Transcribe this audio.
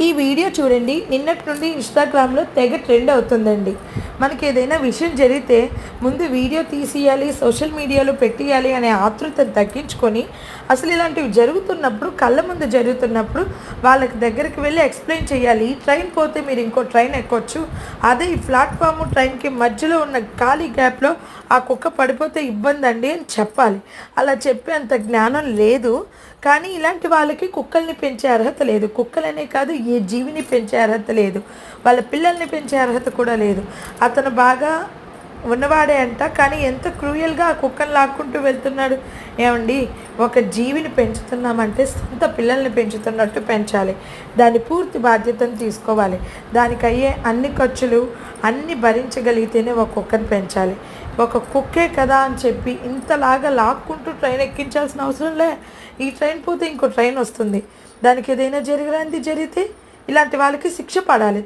ఈ వీడియో చూడండి. నిన్నటి నుండి ఇన్స్టాగ్రామ్లో తెగ ట్రెండ్ అవుతుందండి. మనకి ఏదైనా విషయం జరిగితే ముందు వీడియో తీసేయాలి సోషల్ మీడియాలో పెట్టియాలి అనే ఆతృతను తగ్గించుకొని అసలు ఇలాంటివి జరుగుతున్నప్పుడు కళ్ళ ముందు జరుగుతున్నప్పుడు వాళ్ళకి దగ్గరికి వెళ్ళి ఎక్స్ప్లెయిన్ చేయాలి. ఈ ట్రైన్ పోతే మీరు ఇంకో ట్రైన్ ఎక్కొచ్చు. అదే ఈ ప్లాట్ఫామ్ ట్రైన్కి మధ్యలో ఉన్న ఖాళీ గ్యాప్లో ఆ కుక్క పడిపోతే ఇబ్బంది అండి అని చెప్పాలి. అలా చెప్పే అంత జ్ఞానం లేదు. కానీ ఇలాంటి వాళ్ళకి కుక్కల్ని పెంచే అర్హత లేదు. కుక్కలనే కాదు ఏ జీవిని పెంచే అర్హత లేదు. వాళ్ళ పిల్లల్ని పెంచే అర్హత కూడా లేదు. అతను బాగా ఉన్నవాడే అంట కానీ ఎంత క్రూయల్గా ఆ కుక్కను లాక్కుంటూ వెళ్తున్నాడు. ఏమండి ఒక జీవిని పెంచుతున్నామంటే సొంత పిల్లల్ని పెంచుతున్నట్టు పెంచాలి. దాని పూర్తి బాధ్యతను తీసుకోవాలి. దానికి అయ్యే అన్ని ఖర్చులు అన్ని భరించగలిగితేనే ఒక కుక్కను పెంచాలి. ఒక కుక్కే కదా అని చెప్పి ఇంతలాగా లాక్కుంటూ ట్రైన్ ఎక్కించాల్సిన అవసరం లే. ఈ ట్రైన్ పోతే ఇంకో ట్రైన్ వస్తుంది. దానికి ఏదైనా జరిగినది జరిగితే ఇలాంటి వాళ్ళకి శిక్ష పడాలి.